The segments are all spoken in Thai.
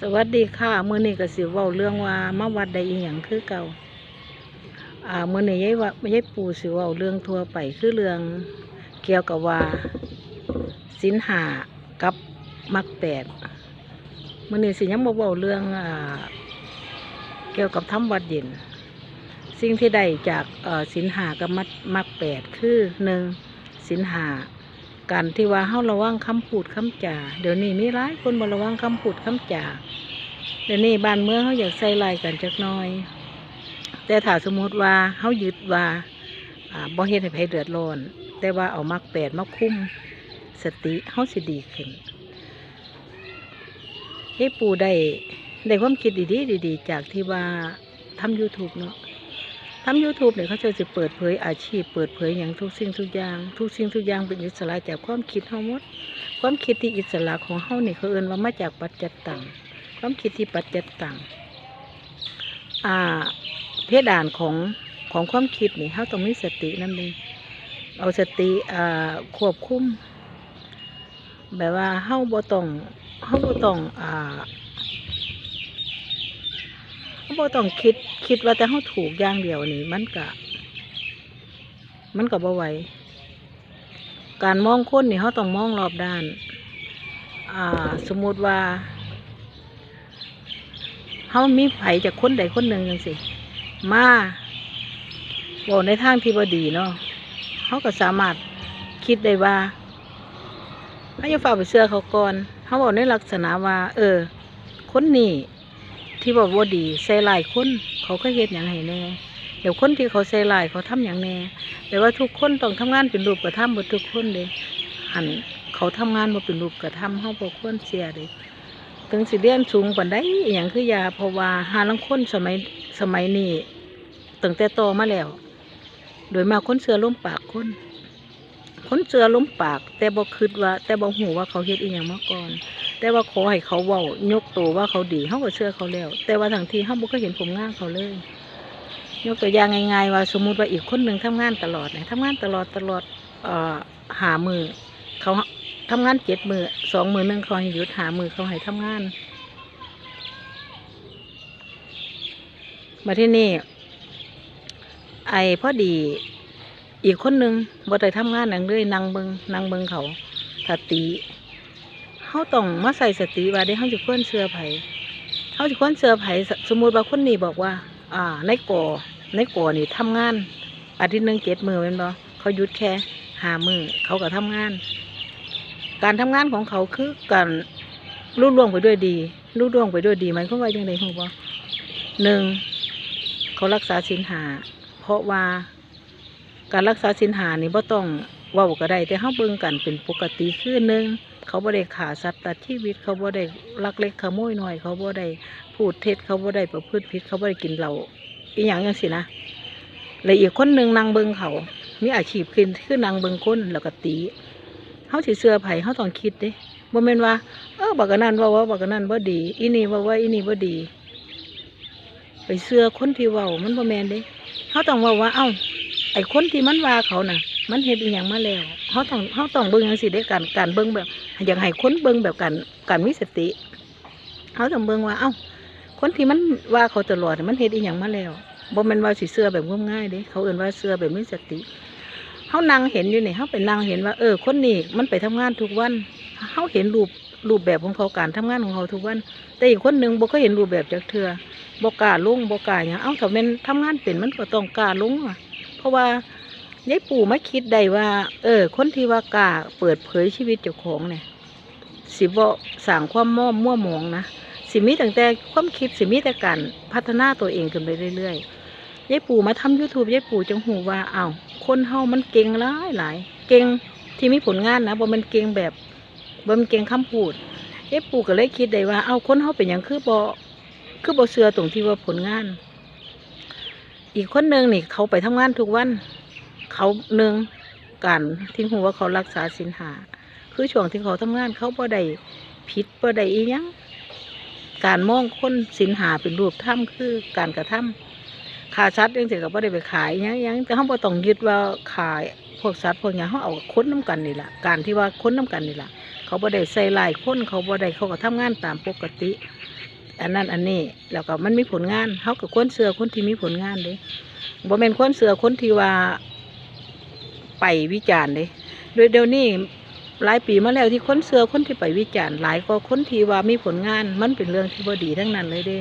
สวัสดีค่ะเมื้อนี้ก็สิเว้าเรื่องว่ามาวัดใดอีหยังคือเก่าอ่าเมื้อนี้ยายว่าไม่ใช่ปู่สิเว้าเรื่องทั่วไปคือเรื่องเกี่ยวกับว่าศีลหากับมรรคแปดเมื้อนี้สิยังบ่เว้าเรื่องอ่าเกี่ยวกับทำวัดเย็น สิ่งที่ได้จากเอ่อศีลหากับมรรคมรรคแปดคือหนึ่งศีลหา การที่ว่าเฮาระวังคำพูดคำจาเดี๋ยวนี้มีหลายคนบ่ระวังคำพูดคำจาเดี๋ยวนี้บ้านเมืองเขาอยากใส่ลายกันจักน้อย แต่ถ้าสมมติว่าเฮายึดว่าบ่เฮ็ดให้ไผเดือดร้อน แต่ว่าเอามักแปดมาคุ้มสติเฮาสิดีขึ้นเฮ้ปู่ได้ได้ความคิดดีๆดีๆ จากที่ว่าทำ YouTube เนาะ ทำ YouTube เนี่ยเขาจะสิเปิดเผยอาชีพ เปิดเผยอย่างทุกสิ่งทุกอย่าง ทุกสิ่งทุกอย่างเป็นอิสระจากความคิดเฮาหมด ความคิดที่อิสระของเฮาเนี่ยเขาเอิ้นว่ามาจากปัจจัตตังความคิดที่ปัจจัตตังอ่าเพดานของของความคิดนี่เฮาต้องมีสตินั่นเองเอาสติอ่าควบคุมแบบว่าเฮาบ่ต้องเฮาบ่ต้องอ่า เขาบ่ต้องคิดคิดว่าแต่เขาถูกอย่างเดียวนี่มันก็มันก็บ่ไหวการมองคนนี่เขาต้องมองรอบด้าน อ่า สมมุติว่าเขามีไผจากคนใดคนหนึ่งจังสิ มาบอกในทางที่บ่ดีเนาะเขาก็สามารถคิดได้ว่าเขาจะฝาไปเสื้อเขาก่อนเขาบอกในลักษณะว่า เออ คนนี้ ที่บอกว่าดีใส่ลายคนเขาก็เฮ็ดอย่างให้แน่เดี๋ยวคนที่เขาใส่ลายเขาทำอย่างแน่แต่ว่าทุกคนต้องทำงานเป็นรูปกระทำหมดทุกคนเลยหันเขาทำงานมาเป็นรูปกระทำเขาบอกควรเสียเลยถึงสิเรียนสูงกว่าได้อย่างคือยาเพราะว่าหาลังคนสมัยสมัยนี้ตั้งแต่โตมาแล้ว โดยมาคนเสือล้มปากคนคนเสือล้มปาก แต่บอกคิดว่า แต่บอกหูว่าเขาเฮ็ดอีหยังมาก่อน แต่ว่าขอให้เขาเว้ายกตัวว่าเขาดีเขาก็เชื่อเขาแล้ว แต่ว่าทั้งที่เขาบ่เคยเห็นผลงานเขาเลย ยกตัวอย่างง่ายๆว่าสมมุติว่าอีกคนหนึ่งทำงานตลอดเนี่ยทำงานตลอดตลอดออหามือเขาทำงานเจ็ดมือสองมือหนึ่งเขาให้หยุดหามือเขาให้ทำงานมาที่นี่ ไอ้พอดีอีกคนหนึ่งบ่ได้ทำงานนั่งเลยนั่งเบิงนั่งเบิงเขาถ้าตี เขาต้องมาใส่สติว่าได้เขาจะควรเชื่อไผเขาจะควรเชื่อไผสสมมุติว่าคนนี้บอกว่า อ่า ในก่อในก่อนี่ทำงาน อาทิตย์หนึ่งเจ็ดมือเป็นบ่เขาหยุดแค่หามือเขาก็ทำงาน การทำงานของเขาคือการรุ่ล่วงไปด้วยดีรุ่ล่วงไปด้วยดีหมายความว่าอย่างไรฮู้บ่หนึ่งเขารักษาศีลหา เพราะว่าการรักษาศีลหานี่บ่ต้อง ว้าก็ได้แต่เฮาเบิ่งกันเป็นปกติคือหนึ่งเขาบ่ได้ขาสัตว์ตัดชีวิตเขาบ่ได้ลักเล็กขโมยน้อย เขาบ่ได้พูดเท็จเขาบ่ได้ประพฤติผิดเขาบ่ได้กินเหล้าอีหยังจังซี่นะแล้วอีกคนหนึ่งนางเบิงเขา มีอาชีพคือคือนางเบิงคนแล้วก็ตีเฮาสิเสื้อไผเฮาต้องคิดเด้บ่แม่นว่า เออบักอันนั้นว่าว่าบักอันนั้นบ่ดี อีนี่ว่าว่าอีนี่บ่ดี ไปเสื้อคนที่เว้ามันบ่แม่นเด้เฮาต้องว้าว่าเอ้าไอ้คนที่มันว่าเขาน่ะ มันเฮ็ดอีหยังมาแล้วเขาต้องเขาต้องเบิ่งจังซี่เด้การการเบิ่งแบบอยากให้คนเบิ่งแบบการการมีสติเขาต้องเบิ่งว่า เอ้า คนที่มันว่าเขาตลอดมันเฮ็ดอีหยังมาแล้วบ่แม่นว่าสิเชื่อแบบงมง่ายเด้เขาเอิ้นว่าเชื่อแบบมีสติเฮานั่งเห็นอยู่นี่เฮาไปนั่งเห็นว่า เออ คนนี้มันไปทำงานทุกวันเฮาเห็นรูปรูปแบบของเขาการทำงานของเขาทุกวัน แต่อีกคนหนึ่งบ่เคยเห็นรูปแบบจักเทื่อบ่กล้าลงบ่กล้าหยังเอ้าถ้าแม่นทำงานเป็นมันก็ต้องกล้าลงอะเพราะว่า ยายปู่มาคิดได้ว่า เออ คนที่ว่ากล้าเปิดเผยชีวิตเจ้าของเนี่ย สิบ่สร้างความม่อมมั่วหมองนะสิมีตั้งแต่ความคิดสิมีแต่การพัฒนาตัวเองขึ้นไปเรื่อยๆยายปู่มาทำ YouTube ยายปู่จังหูว่าเอ้าคนเฮามันเก่งหลายหลายเก่งที่มีผลงานนะบ่มันเก่งแบบบ่มันเก่งคำพูดยายปู่ก็เลยคิดได้ว่า เอ้าคนเฮาเป็นหยังคือบ่คือบ่เชื่อตรงที่ว่าผลงาน อีกคนหนึงนี่เขาไปทำงานทุกวัน เขาหนึ่งการที่หัวว่าเขารักษาสินหา คือช่วงที่เขาทำงานเขาบ่ได้ผิดบ่ได้อีหยังการมองคนสินหาเป็นรูปถ้ำคือการกระทำขาชัดยังเสียกับบ่ได้ไปขายยังยังแต่เขาบ่ต้องยึดว่าขายพวกสัตว์พวกหยังเขาเอาค้นน้ำกันนี่แหละการที่ว่าค้นน้ำกันนี่แหละเขาบ่ได้ใส่ลายค้นเขาบ่ได้เขาก็ทำงานตามปกติ อันนั้นอันนี้แล้วก็มันมีผลงานเขาก็ควรเสือคนที่มีผลงานเด้บ่แม่นควรเสือคนที่ว่า ไปวิจารณ์เด้โดยเดี๋ยวนี้หลายปีมาแล้วที่คนเสือคนที่ไปวิจารณ์หลายกว่าคนที่ว่ามีผลงานมันเป็นเรื่องที่บ่ดีทั้งนั้นเลยเด้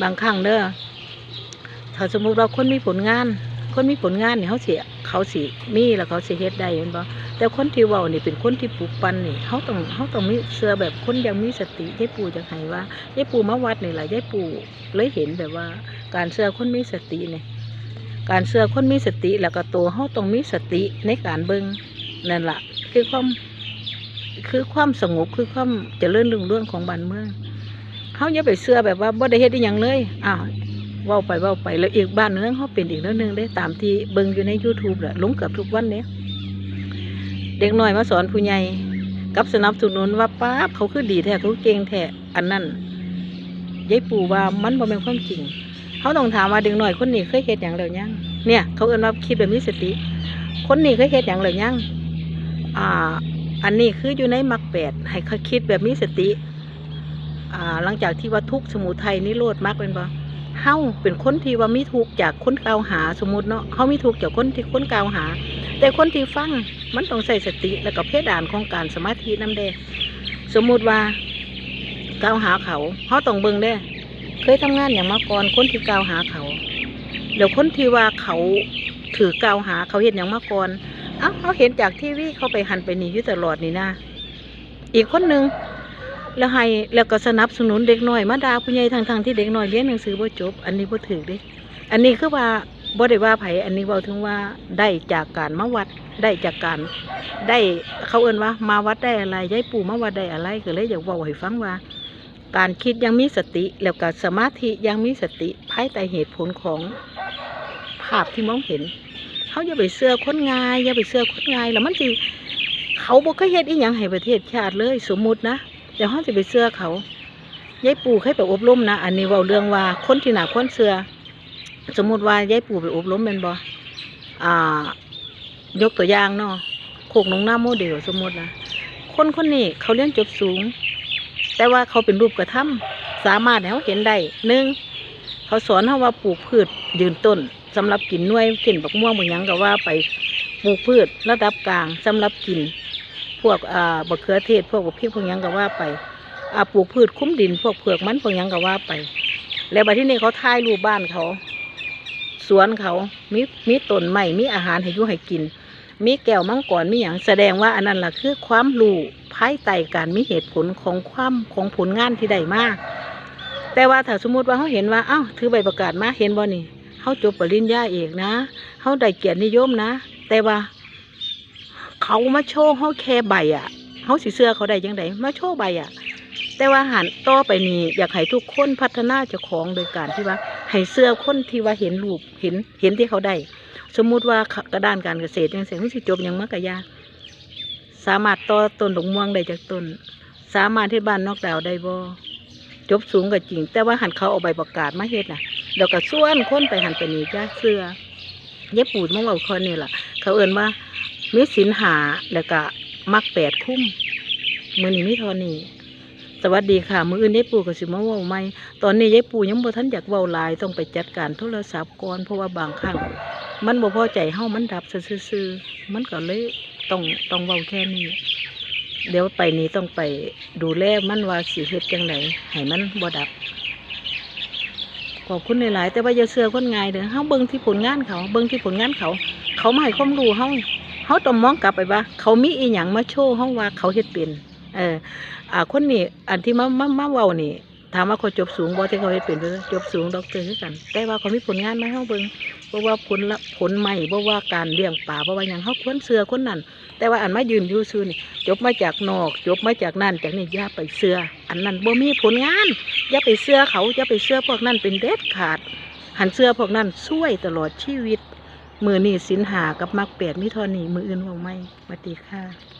บางครั้งเด้อถ้าสมมุติว่าคนมีผลงาน คนมีผลงานเนี่ยเขาเสิเขาสิมีแล้วเขาเสิเฮ็ดได้เห็นบ่แต่คนที่ว้านี่เป็นคนที่ปลูกปันนี่เขาต้องเขาต้องมีเสื้อแบบคนยังมีสติยายปู่จะให้ว่ายายปู่มาวัดนี่แหละยายปู่เลยเห็นแบบว่าการเสื้อคนมีสติเนี่ย การเสื้อคนมีสติแล้วก็ตัวเขาต้องมีสติในการเบิ่งนั่นล่ะคือความคือความสงบคือความเจริญรุ่งเรืองของบ้านเมืองเขาอย่าไปเสื้อแบบว่าบ่ได้เฮ็ดอีหยังเลยอ้าวเว้าไปเว้าไปแล้วอีกบ้านเมืองเขาเป็นอีกเรื่องหนึงได้ตามที่เบิ่งอยู่ใน YouTube แหละลงเกือบทุกวันเนี่ยเด็กหน้อยมาสอนผู้ใหญ่กับสนับสนุนว่าป้าเขาคือดีแท้เขาเก่งแท้อันนั้นยายปู่ว่ามันบ่เป็นความจริง เขาต้องถามว่าเด็กน้อยคนนี้เคยเฮ็ดหยังแล้วยังเนี่ย เขาเอิ้นว่าคิดแบบมีสติ คนนี้เคยเฮ็ดหยังแล้วยังอ่า อันนี้คืออยู่ในมรรคแปดให้เขาคิดแบบมีสติ อ่า หลังจากที่ว่าทุกสมุทัยนิโรธมรรคเป็นบ่เฮาเป็นคนที่ว่ามีทุกจากคนกล่าวหาสมมติเนาะเฮามีทุกจากคนที่คนกล่าวหา แต่คนที่ฟังมันต้องใส่สติแล้วก็เพดานของการสมาธิน้ำแดสมมุติว่ากล่าวหาเขาเขาต้องเบิ่งได้ เคยทำงานอย่างมาก่อนคนที่กล่าวหาเขาเดี๋ยวคนที่ว่าเขาถือกล่าวหาเขาเห็นอย่างมาก่อนเอ้าเขาเห็นจากทีวีเขาไปหันไปหนีอยู่ตลอดนี่นะอีกคนนึงแล้วให้แล้วก็สนับสนุนเด็กน้อยมาดาผู้ใหญ่ทางทางที่เด็กน้อยเรียนหนังสือบ่จบ อันนี้บ่ถือด้อันนี้คือว่าบ่ได้ว่าไผอันนี้เว้าถึงว่าได้จากการมาวัดได้จากการได้เขาเอิ้นว่ามาวัดได้อะไรยายปู่มาวัดได้อะไรก็เลยอยากเว้าให้ฟังว่า การคิดยังมีสติ แล้วก็สมาธิยังมีสติภายใต้เหตุผลของภาพที่มองเห็น เขาอย่าไปเสื้อคนงายอย่าไปเสื้อคนงายแล้วมันสิเขาบ่เคยเฮ็ดอีหยังให้ประเทศชาติเลย สมมุตินะเดี๋ยวเขาจะไปเสื้อเขายายปู่เคยไปอบรมนะอันนี้เว้าเรื่องว่าคนที่หนาคนเสื้อสมมุติว่ายายปู่ไปอบรมเป็นบ่อ่ายกตัวอย่างเนาะโคกนองหน้าโมเดลสมมตินะคนคนนี้เขาเรียนจบสูง แต่ว่าเขาเป็นรูปกระทำสามารถให้เขาเห็นได้หนึ่งเขาสอนเขาว่าปลูกพืชยืนต้นสำหรับกินน่วยกินบักม่วงบางอย่างก็ว่าไปปลูกพืชระดับกลางสำหรับกิน พวกอ่าบักเขือเทศ พวกบักพริกพวกหยังก็ว่าไปอ่าปลูกพืชคุ้มดิน พวกเผือกมันพวกหยังก็ว่าไป แล้วบัดที่นี่เขาถ่ายรูปบ้านเขา สวนเขามีมีต้นไม้มีอาหารให้ยู่ให้กิน มีแก้วมังกรมีอย่างแสดงว่าอันนั้นล่ะคือความรู้ ภายใต้การมีเหตุผลของความของผลงานที่ได้มาแต่ว่าถ้าสมมติว่าเขาเห็นว่าเอ้าถือใบประกาศมาเห็นบ่นี่เขาจบปริญญาเอกนะเขาได้เกียรตินิยมนะ แต่ว่า เขามาโชว์เขาแค่ใบอะเขาสิเสื้อเขาได้ยังไงมาโชว์ใบอะ แต่ว่าหันต่อไปนี้อยากให้ทุกคนพัฒนาเจ้าของโดยการที่ว่าให้เสื้อคนที่ว่าเห็นรูปเห็นเห็นที่เขาได้ สมมุติว่ากระด้านการเกษตรยังเสียงสิจบยังมากกะยา สามารถต่อต้นดอกม่วงได้จากต้น สามารถที่บ้านนอกดาวได้บ่จบสูงก็จริง แต่ว่าหันเขาเอาใบประกาศมาเฮ็ดน่ะเดี๋ยวก็ส่วนคนไปหันไปนี่จ้าเสื้อเย็บปูดมะเอาคนนี่แหละเขาเอ่นว่ามีสินหาแล้วก็มักแปดคุ้มมือนี้มีทอนี่ สวัสดีค่ะ มืออื่นยายปู่ก็สิมาว้าใหม่ตอนนี้ยายปู่ยังบ่ทันอยากเว้าหลายต้องไปจัดการโทรศัพท์ก่อนเพราะว่าบางครั้งมันบ่พอใจเฮามันดับซื่อๆมันก็เลยต้องต้องเว้าแค่นี้ เดี๋ยวไปนี้ต้องไปดูแลมันว่าสิเฮ็ดจังไดให้มันบ่ดับขอบคุณหลายๆแต่ว่าอย่าเชื่อคนง่ายเด้อเฮาเบิ่งที่ผลงานเขาเบิ่งที่ผลงานเขา เขามาให้ความรู้เฮาเฮาต้องมองกลับไปว่า เขามีอีหยังมาโชว์เฮาว่าเขาเฮ็ดเป็น เอออ่าคนนี้อันที่มามามาเว้านี่ถามว่าเขาจบสูงบ่ที่เขาเฮ็ดเป็นเด้อจบสูงด็อกเตอร์คือกัน แต่ว่าเขามีผลงานมาให้เฮาเบิ่งเพราะว่าผลละผลใหม่เพราะว่าการเลี้ยงปลาเพราะว่าหยังเฮาควรเชื่อคนนั้นแต่ว่าอันมายืนอยู่ซื่อนี่จบมาจากนอก จบมาจากนั่นจากนี่อย่าไปเชื่ออันนั้นบ่มีผลงานอย่าไปเชื่อเขาอย่าไปเชื่อพวกนั้นเป็นเด็ดขาด หันเชื่อพวกนั้นช่วยตลอดชีวิตมือนี่สินหากับมักแปดมิทอนี่มืออื่นว่าไม่สวัสดีค่ะ